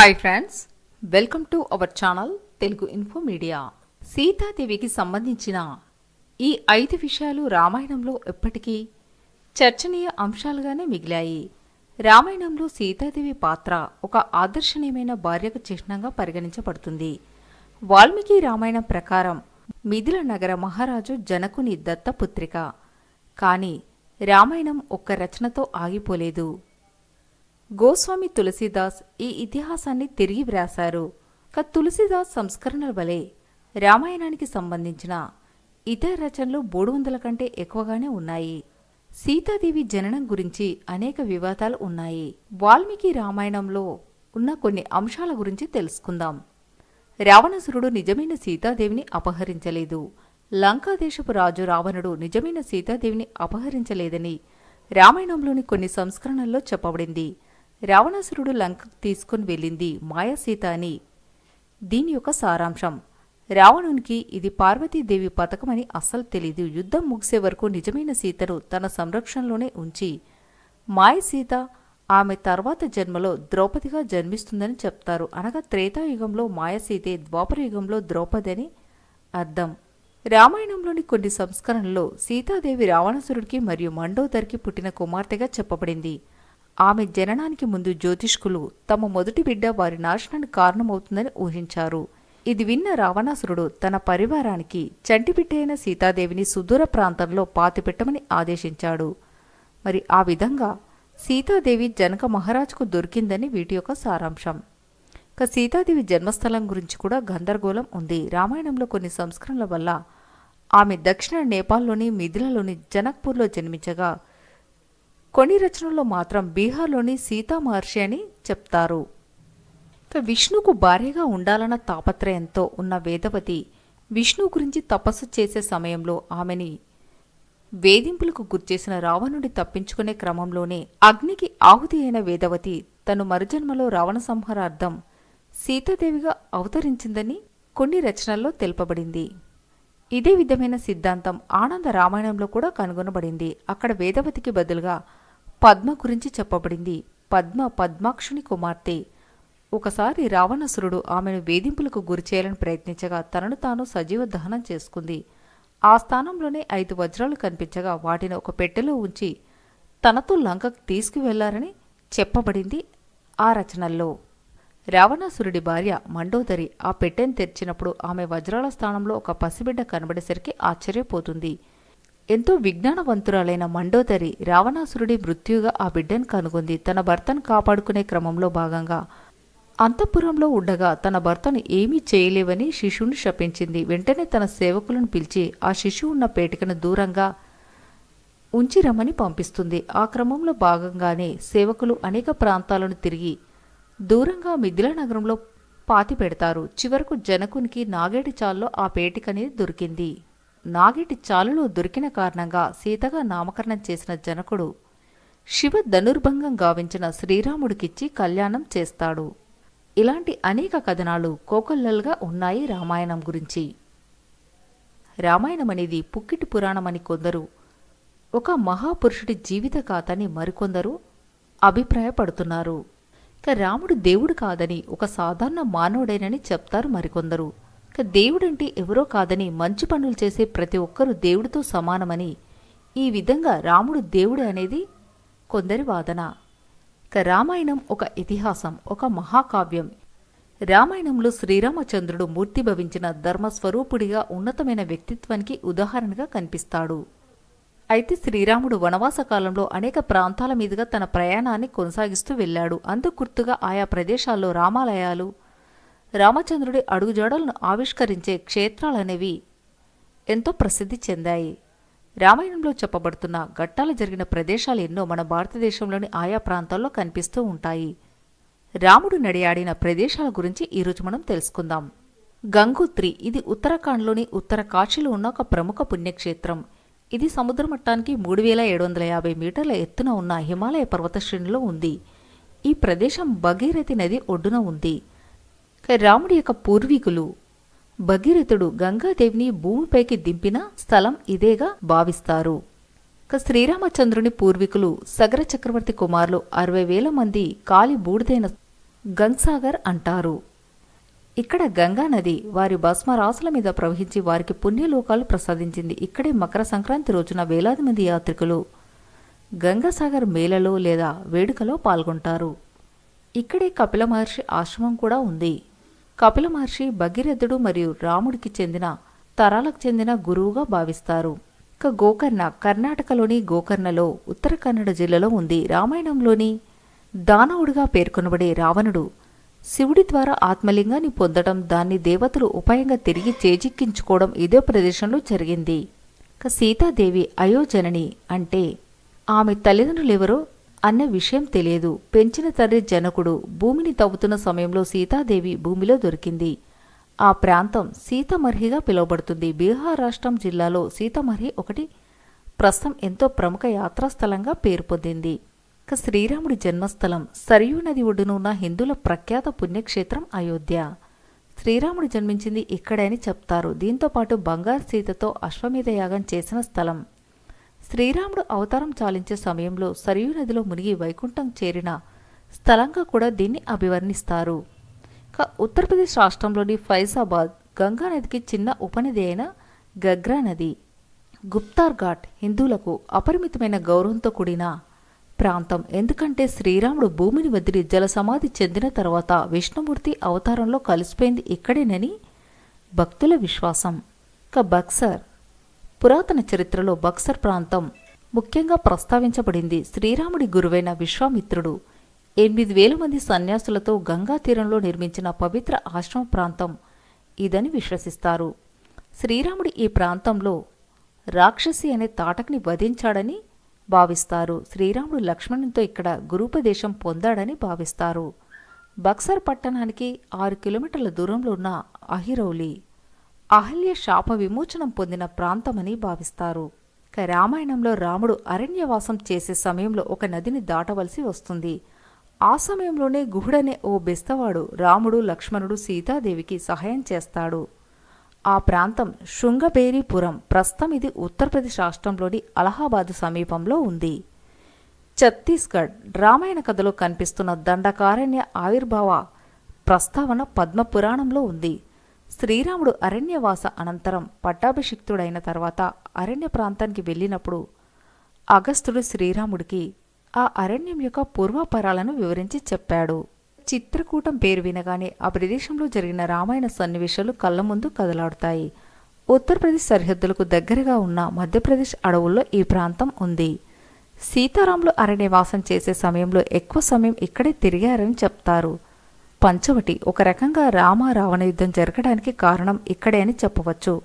Hi friends welcome to our channel Telugu info media సీతాదేవికి సంబంధించిన ఈ ఐదు విషయాలు రామాయణంలో ఎప్పటికీ చర్చనీయ అంశాలుగానే మిగిలాయి. రామాయణంలో సీతాదేవి పాత్ర ఒక ఆదర్శనీయమైన భార్యకు చిహ్నంగా పరిగణించబడుతుంది. వాల్మీకి రామాయణం ప్రకారం మిథిల నగర మహారాజు జనకుని దత్తపుత్రిక. కానీ రామాయణం ఒక్క రచనతో ఆగిపోలేదు. గోస్వామి తులసీదాస్ ఈ ఇతిహాసాన్ని తిరిగి వ్రాశారు. క తులసీదాస్ సంస్కరణల వలె రామాయణానికి సంబంధించిన ఇతర రచనలు మూడు వందల కంటే ఎక్కువగానే ఉన్నాయి. సీతాదేవి జననం గురించి అనేక వివాదాలు ఉన్నాయి. వాల్మీకి రామాయణంలో ఉన్న కొన్ని అంశాల గురించి తెలుసుకుందాం. రావణసురుడు నిజమైన సీతాదేవిని అపహరించలేదు. లంకాదేశపు రాజు రావణుడు నిజమైన సీతాదేవిని అపహరించలేదని రామాయణంలోని కొన్ని సంస్కరణల్లో చెప్పబడింది. రావణాసురుడు లంకకు తీసుకుని వెళ్ళింది మాయాసీత అని. దీని యొక్క సారాంశం రావణునికి ఇది పార్వతీదేవి పథకమని అస్సలు తెలీదు. యుద్ధం ముగిసే వరకు నిజమైన సీతను తన సంరక్షణలోనే ఉంచి మాయసీత ఆమె తర్వాత జన్మలో ద్రౌపదిగా జన్మిస్తుందని చెప్తారు. అనగా త్రేతాయుగంలో మాయసీతే ద్వాపరయుగంలో ద్రౌపది అని అర్థం. రామాయణంలోని కొన్ని సంస్కరణల్లో సీతాదేవి రావణాసురుడికి మరియు మండోదరికి పుట్టిన కుమార్తెగా చెప్పబడింది. ఆమె జననానికి ముందు జ్యోతిష్కులు తమ మొదటి బిడ్డ వారి నాశనానికి కారణమవుతుందని ఊహించారు. ఇది విన్న రావణాసురుడు తన పరివారానికి చంటిబిడ్డ అయిన సీతాదేవిని సుదూర ప్రాంతంలో పాతిపెట్టమని ఆదేశించాడు. మరి ఆ విధంగా సీతాదేవి జనక మహారాజుకు దొరికిందని వీటి యొక్క సారాంశం. ఇక సీతాదేవి జన్మస్థలం గురించి కూడా గందరగోళం ఉంది. రామాయణంలో కొన్ని సంస్కరణల వల్ల ఆమె దక్షిణ నేపాల్లోని మిథిలలోని జనక్పూర్లో జన్మించగా కొన్ని రచనల్లో మాత్రం బీహార్లోని సీతా మహర్షి అని చెప్తారు. విష్ణుకు భార్యగా ఉండాలన్న తాపత్రయంతో ఉన్న వేదవతి విష్ణు గురించి తపస్సు చేసే సమయంలో ఆమెని వేధింపులకు గుర్చేసిన రావణుడి తప్పించుకునే క్రమంలోనే అగ్నికి ఆహుతి అయిన వేదవతి తను మరుజన్మలో రావణ సంహారార్థం సీతాదేవిగా అవతరించిందని కొన్ని రచనల్లో తెలుపబడింది. ఇదే విధమైన సిద్ధాంతం ఆనంద రామాయణంలో కూడా కనుగొనబడింది. అక్కడ వేదవతికి బదులుగా పద్మ గురించి చెప్పబడింది. పద్మ పద్మాక్షుని కుమార్తె. ఒకసారి రావణసురుడు ఆమెను వేధింపులకు గురిచేయాలని ప్రయత్నించగా తనను తాను సజీవ దహనం చేసుకుంది. ఆ స్థానంలోనే ఐదు వజ్రాలు కనిపించగా వాటిని ఒక పెట్టెలో ఉంచి తనతో లంకకు తీసుకువెళ్ళారని చెప్పబడింది ఆ రచనల్లో. రావణాసురుడి భార్య మండోదరి ఆ పెట్టెను తెరిచినప్పుడు ఆమె వజ్రాల స్థానంలో ఒక పసిబిడ్డ కనబడేసరికి ఆశ్చర్యపోతుంది. ఎంతో విజ్ఞానవంతురాలైన మండోదరి రావణాసురుడి మృత్యుగా ఆ బిడ్డను కనుగొంది. తన భర్తను కాపాడుకునే క్రమంలో భాగంగా అంతఃపురంలో ఉండగా తన భర్తను ఏమీ చేయలేవని శిశువుని శపించింది. వెంటనే తన సేవకులను పిలిచి ఆ శిశువు ఉన్న పేటికను దూరంగా ఉంచి రమ్మని పంపిస్తుంది. ఆ క్రమంలో భాగంగానే సేవకులు అనేక ప్రాంతాలను తిరిగి దూరంగా మిథిల నగరంలో పాతి పెడతారు. చివరకు జనకునికి నాగేడిచాల్లో ఆ పేటికనేది దొరికింది. నాగిటి చాలులో దొరికిన కారణంగా సీతగా నామకరణం చేసిన జనకుడు శివ ధనుర్భంగం గావించిన శ్రీరాముడికిచ్చి కళ్యాణం చేస్తాడు. ఇలాంటి అనేక కథనాలు కోకొల్లలుగా ఉన్నాయి రామాయణం గురించి. రామాయణం అనేది పుక్కిటి పురాణమని కొందరు ఒక మహాపురుషుడి జీవిత కాతని మరికొందరు అభిప్రాయపడుతున్నారు. ఇక రాముడు దేవుడు కాదని ఒక సాధారణ మానవుడేనని చెప్తారు మరికొందరు. దేవుడంటే ఎవరో కాదని మంచి పనులు చేసే ప్రతి ఒక్కరూ దేవుడితో సమానమని ఈ విధంగా రాముడు దేవుడు అనేది కొందరి వాదన. ఇక రామాయణం ఒక ఇతిహాసం ఒక మహాకావ్యం. రామాయణంలో శ్రీరామచంద్రుడు మూర్తిభవించిన ధర్మస్వరూపుడిగా ఉన్నతమైన వ్యక్తిత్వానికి ఉదాహరణగా కనిపిస్తాడు. అయితే శ్రీరాముడు వనవాస కాలంలో అనేక ప్రాంతాల మీదుగా తన ప్రయాణాన్ని కొనసాగిస్తూ వెళ్ళాడు. అందుకు గుర్తుగా ఆయా ప్రదేశాల్లో రామాలయాలు రామచంద్రుడి అడుగుజాడలను ఆవిష్కరించే క్షేత్రాలనేవి ఎంతో ప్రసిద్ధి చెందాయి. రామాయణంలో చెప్పబడుతున్న ఘట్టాలు జరిగిన ప్రదేశాలు ఎన్నో మన భారతదేశంలోని ఆయా ప్రాంతాల్లో కనిపిస్తూ ఉంటాయి. రాముడు నడియాడిన ప్రదేశాల గురించి ఈరోజు మనం తెలుసుకుందాం. గంగోత్రి ఇది ఉత్తరాఖండ్లోని ఉత్తర కాశీలో ఉన్న ఒక ప్రముఖ పుణ్యక్షేత్రం. ఇది సముద్ర మట్టానికి మూడు వేల ఏడు వందల యాభై మీటర్ల ఎత్తున ఉన్న హిమాలయ పర్వత శ్రేణిలో ఉంది. ఈ ప్రదేశం భగీరథి నది ఒడ్డున ఉంది. రాముడి యొక్క పూర్వీకులు భగీరథుడు గంగాదేవిని భూమిపైకి దింపిన స్థలం ఇదేగా భావిస్తారు. శ్రీరామచంద్రుని పూర్వీకులు సగర చక్రవర్తి కుమారులు అరవై వేల మంది కాలి బూడిదైన గంగ్సాగర్ అంటారు. ఇక్కడ గంగా నది వారి భస్మరాసుల మీద ప్రవహించి వారికి పుణ్యలోకాలు ప్రసాదించింది. ఇక్కడే మకర సంక్రాంతి రోజున వేలాది మంది యాత్రికులు గంగాసాగర్ మేళలో లేదా వేడుకలో పాల్గొంటారు. ఇక్కడే కపిల మహర్షి ఆశ్రమం కూడా ఉంది. కపిల మహర్షి భగీరథుడు మరియు రాముడికి చెందిన తరాలకు చెందిన గురువుగా భావిస్తారు. ఇక గోకర్ణ కర్ణాటకలోని గోకర్ణలో ఉత్తర కన్నడ జిల్లాలో ఉంది. రామాయణంలోని దానవుడిగా పేర్కొనబడే రావణుడు శివుడి ద్వారా ఆత్మలింగాన్ని పొందడం దాన్ని దేవతలు ఉపాయంగా తిరిగి చేజిక్కించుకోవడం ఇదే ప్రదేశంలో జరిగింది. ఇక సీతాదేవి అయోజనని అంటే ఆమె తల్లిదండ్రులెవరో అన్న విషయం తెలియదు. పెంచిన తండ్రి జనకుడు భూమిని తవ్వుతున్న సమయంలో సీతాదేవి భూమిలో దొరికింది. ఆ ప్రాంతం సీతమర్హిగా పిలువబడుతుంది. బీహార్ రాష్ట్రం జిల్లాలో సీతమర్హి ఒకటి ప్రస్తుతం ఎంతో ప్రముఖ యాత్రాస్థలంగా పేరు పొందింది. ఇక శ్రీరాముడి జన్మస్థలం సరియూ నది ఒడ్డున ఉన్న హిందువుల ప్రఖ్యాత పుణ్యక్షేత్రం అయోధ్య. శ్రీరాముడు జన్మించింది ఇక్కడే అని చెప్తారు. దీంతో పాటు బంగారు సీతతో అశ్వమేధ యాగం చేసిన స్థలం. శ్రీరాముడు అవతారం చాలించే సమయంలో సరియు నదిలో మునిగి వైకుంఠం చేరిన స్థలంగా కూడా దీన్ని అభివర్ణిస్తారు. ఇక ఉత్తరప్రదేశ్ రాష్ట్రంలోని ఫైజాబాద్ గంగా నదికి చిన్న ఉపనది అయిన గగ్రా నది గుప్తార్ ఘాట్ హిందువులకు అపరిమితమైన గౌరవంతో కూడిన ప్రాంతం. ఎందుకంటే శ్రీరాముడు భూమిని వదిలి జల సమాధి చెందిన తర్వాత విష్ణుమూర్తి అవతారంలో కలిసిపోయింది ఇక్కడేనని భక్తుల విశ్వాసం. ఇక బక్సర్ పురాతన చరిత్రలో బక్సర్ ప్రాంతం ముఖ్యంగా ప్రస్తావించబడింది శ్రీరాముడి గురువైన విశ్వామిత్రుడు. ఎనిమిది వేల మంది సన్యాసులతో గంగా తీరంలో నిర్మించిన పవిత్ర ఆశ్రమ ప్రాంతం ఇదని విశ్వసిస్తారు. శ్రీరాముడి ఈ ప్రాంతంలో రాక్షసి అనే తాటకిని వధించాడని భావిస్తారు. శ్రీరాముడు లక్ష్మణునితో ఇక్కడ గురూపదేశం పొందాడని భావిస్తారు. బక్సర్ పట్టణానికి ఆరు కిలోమీటర్ల దూరంలో ఉన్న అహిరౌలి. అహల్య శాప విమోచనం పొందిన ప్రాంతమని భావిస్తారు. రామాయణంలో రాముడు అరణ్యవాసం చేసే సమయంలో ఒక నదిని దాటవలసి వస్తుంది. ఆ సమయంలోనే గుహుడనే ఓ బెస్తవాడు రాముడు లక్ష్మణుడు సీతాదేవికి సహాయం చేస్తాడు. ఆ ప్రాంతం శృంగబేరిపురం ప్రస్తుతం ఇది ఉత్తరప్రదేశ్ రాష్ట్రంలోని అలహాబాద్ సమీపంలో ఉంది. ఛత్తీస్గఢ్ రామాయణ కథలో కనిపిస్తున్న దండకారణ్య ఆవిర్భావ ప్రస్తావన పద్మపురాణంలో ఉంది. శ్రీరాముడు అరణ్యవాస అనంతరం పట్టాభిషిక్తుడైన తర్వాత అరణ్య ప్రాంతానికి వెళ్ళినప్పుడు అగస్త్యుడు శ్రీరాముడికి ఆ అరణ్యం యొక్క పూర్వాపరాలను వివరించి చెప్పాడు. చిత్రకూటం పేరు వినగానే ఆ ప్రదేశంలో జరిగిన రామాయణ సన్నివేశాలు కళ్ళ ముందు కదలాడుతాయి. ఉత్తరప్రదేశ్ సరిహద్దులకు దగ్గరగా ఉన్న మధ్యప్రదేశ్ అడవుల్లో ఈ ప్రాంతం ఉంది. సీతారాములు అరణ్యవాసం చేసే సమయంలో ఎక్కువ సమయం ఇక్కడే తిరిగారని చెప్తారు. పంచవటి ఒక రకంగా రామ రావణ యుద్ధం జరగడానికి కారణం ఇక్కడే అని చెప్పవచ్చు.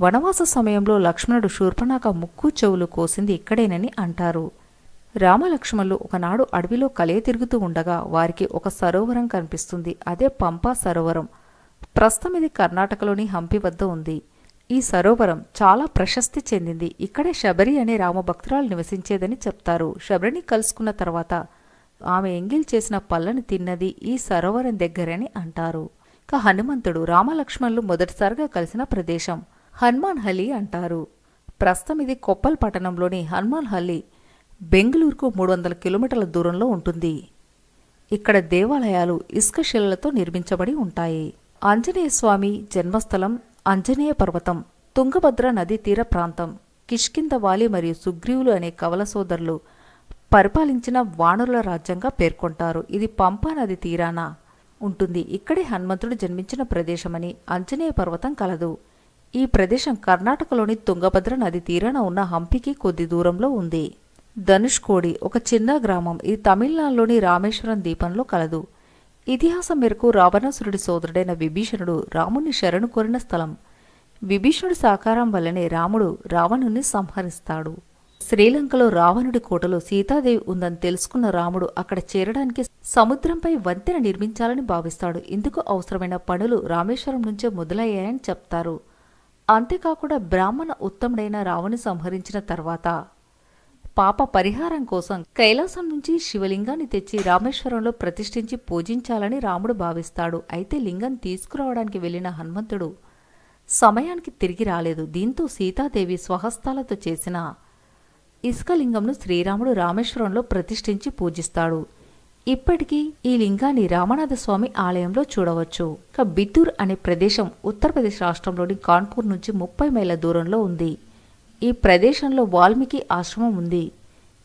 వనవాస సమయంలో లక్ష్మణుడు శూర్పణాక ముక్కు చెవులు కోసింది ఇక్కడేనని అంటారు. రామలక్ష్మణులు ఒకనాడు అడవిలో కలియ తిరుగుతూ ఉండగా వారికి ఒక సరోవరం కనిపిస్తుంది. అదే పంపా సరోవరం. ప్రస్తుతం ఇది కర్ణాటకలోని హంపి వద్ద ఉంది. ఈ సరోవరం చాలా ప్రశస్తి చెందింది. ఇక్కడే శబరి అనే రామభక్తురాలు నివసించేదని చెప్తారు. శబరిని కలుసుకున్న తర్వాత ఆమె ఎంగిల్ చేసిన పళ్ళని తిన్నది ఈ సరోవరం దగ్గరని అంటారు. ఇక హనుమంతుడు రామలక్ష్మణులు మొదటిసారిగా కలిసిన ప్రదేశం. హనుమాన్ హలి అంటారు. ప్రస్తుతం ఇది కొప్పల్ పట్టణంలోని హనుమాన్ హల్లి బెంగళూరుకు మూడు వందల కిలోమీటర్ల దూరంలో ఉంటుంది. ఇక్కడ దేవాలయాలు ఇసుక శిలలతో నిర్మించబడి ఉంటాయి. ఆంజనేయ స్వామి జన్మస్థలం ఆంజనేయ పర్వతం తుంగభద్ర నదీ తీర ప్రాంతం కిష్కిందవాలి మరియు సుగ్రీవులు అనే కవల సోదరులు పరిపాలించిన వానరుల రాజ్యంగా పేర్కొంటారు. ఇది పంపా నది తీరాన ఉంటుంది. ఇక్కడే హనుమంతుడు జన్మించిన ప్రదేశమని అంజనేయ పర్వతం కలదు. ఈ ప్రదేశం కర్ణాటకలోని తుంగభద్ర నది తీరాన ఉన్న హంపికి కొద్ది దూరంలో ఉంది. ధనుష్కోడి ఒక చిన్న గ్రామం. ఇది తమిళనాడులోని రామేశ్వరం దీపంలో కలదు. ఇతిహాసం మేరకు రావణాసురుడి సోదరుడైన విభీషణుడు రాముని శరణు కోరిన స్థలం. విభీషణుడి సాకారం వల్లనే రాముడు రావణుని సంహరిస్తాడు. శ్రీలంకలో రావణుడి కోటలో సీతాదేవి ఉందని తెలుసుకున్న రాముడు అక్కడ చేరడానికి సముద్రంపై వంతెన నిర్మించాలని భావిస్తాడు. ఇందుకు అవసరమైన పనులు రామేశ్వరం నుంచే మొదలయ్యాయని చెప్తారు. అంతేకాకుండా బ్రాహ్మణ ఉత్తముడైన రావణి సంహరించిన తర్వాత పాప పరిహారం కోసం కైలాసం నుంచి శివలింగాన్ని తెచ్చి రామేశ్వరంలో ప్రతిష్ఠించి పూజించాలని రాముడు భావిస్తాడు. అయితే లింగం తీసుకురావడానికి వెళ్ళిన హనుమంతుడు సమయానికి తిరిగి రాలేదు. దీంతో సీతాదేవి స్వహస్తాలతో చేసిన ఇసుక లింగంను శ్రీరాముడు రామేశ్వరంలో ప్రతిష్ఠించి పూజిస్తాడు. ఇప్పటికీ ఈ లింగాన్ని రామనాథ స్వామి ఆలయంలో చూడవచ్చు. ఇక బిద్దూర్ అనే ప్రదేశం ఉత్తరప్రదేశ్ రాష్ట్రంలోని కాన్పూర్ నుంచి ముప్పై మైళ్ళ దూరంలో ఉంది. ఈ ప్రదేశంలో వాల్మీకి ఆశ్రమం ఉంది.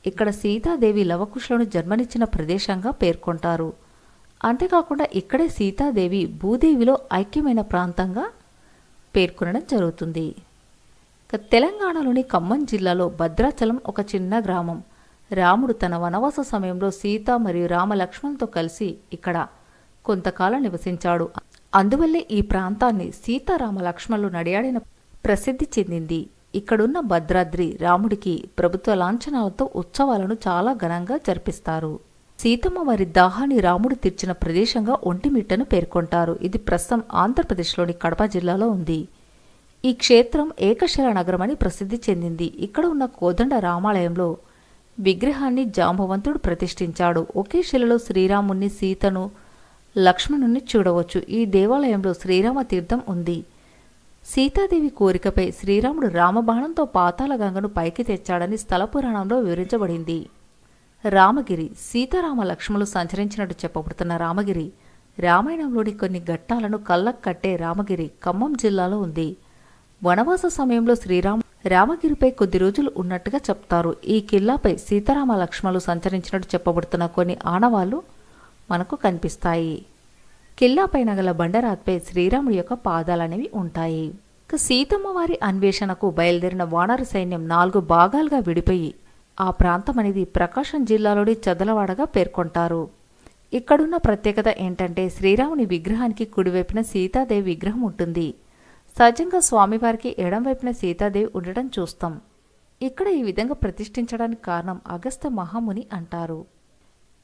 ఇక్కడ సీతాదేవి లవకుశలను జన్మనిచ్చిన ప్రదేశంగా పేర్కొంటారు. అంతేకాకుండా ఇక్కడే సీతాదేవి భూదేవిలో ఐక్యమైన ప్రాంతంగా పేర్కొనడం జరుగుతుంది. తెలంగాణలోని ఖమ్మం జిల్లాలో భద్రాచలం ఒక చిన్న గ్రామం. రాముడు తన వనవాస సమయంలో సీత మరియు రామలక్ష్మణతో కలిసి ఇక్కడ కొంతకాలం నివసించాడు. అందువల్లే ఈ ప్రాంతాన్ని సీతారామ లక్ష్మణులు నడియాడిన ప్రసిద్ధి చెందింది. ఇక్కడున్న భద్రాద్రి రాముడికి ప్రభుత్వ లాంఛనాలతో ఉత్సవాలను చాలా ఘనంగా జరిపిస్తారు. సీతమ్మ వారి దాహాన్ని రాముడు తీర్చిన ప్రదేశంగా ఒంటిమిట్టను పేర్కొంటారు. ఇది ప్రస్తుతం ఆంధ్రప్రదేశ్లోని కడప జిల్లాలో ఉంది. ఈ క్షేత్రం ఏకశిల నగరమని ప్రసిద్ధి చెందింది. ఇక్కడ ఉన్న కోదండ రామాలయంలో విగ్రహాన్ని జాంబవంతుడు ప్రతిష్ఠించాడు. ఒకే శిలలో శ్రీరాముణ్ణి సీతను లక్ష్మణుని చూడవచ్చు. ఈ దేవాలయంలో శ్రీరామ తీర్థం ఉంది. సీతాదేవి కోరికపై శ్రీరాముడు రామబాణంతో పాతాల గంగను పైకి తెచ్చాడని స్థల పురాణంలో వివరించబడింది. రామగిరి సీతారామ లక్ష్మణులు సంచరించినట్టు చెప్పబడుతున్న రామగిరి రామాయణంలోని కొన్ని ఘట్టాలను కళ్ళకు కట్టే రామగిరి ఖమ్మం జిల్లాలో ఉంది. వనవాస సమయంలో శ్రీరామ రామగిరిపై కొద్ది రోజులు ఉన్నట్టుగా చెప్తారు. ఈ కిల్లాపై సీతారామ లక్ష్మణులు సంచరించినట్టు చెప్పబడుతున్న కొన్ని ఆనవాళ్ళు మనకు కనిపిస్తాయి. కిల్లాపైన గల బండరాత్పై శ్రీరాముడి యొక్క పాదాలనేవి ఉంటాయి. సీతమ్మ వారి అన్వేషణకు బయలుదేరిన వానర సైన్యం నాలుగు భాగాలుగా విడిపోయి ఆ ప్రాంతం అనేది ప్రకాశం జిల్లాలోని చదలవాడగా పేర్కొంటారు. ఇక్కడున్న ప్రత్యేకత ఏంటంటే శ్రీరాముని విగ్రహానికి కుడివైపున సీతాదేవి విగ్రహం ఉంటుంది. సహజంగా స్వామివారికి ఎడంవైపున సీతాదేవి ఉండడం చూస్తాం. ఇక్కడ ఈ విధంగా ప్రతిష్ఠించడానికి కారణం అగస్త మహాముని అంటారు.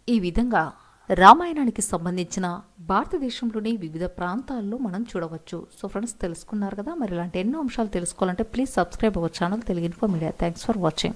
ఈ విధంగా రామాయణానికి సంబంధించిన భారతదేశంలోని వివిధ ప్రాంతాల్లో మనం చూడవచ్చు. సో ఫ్రెండ్స్ తెలుసుకున్నారు కదా? మరి ఇలాంటి ఎన్నో అంశాలు తెలుసుకోవాలంటే please subscribe our channel Telugu info media. Thanks for watching.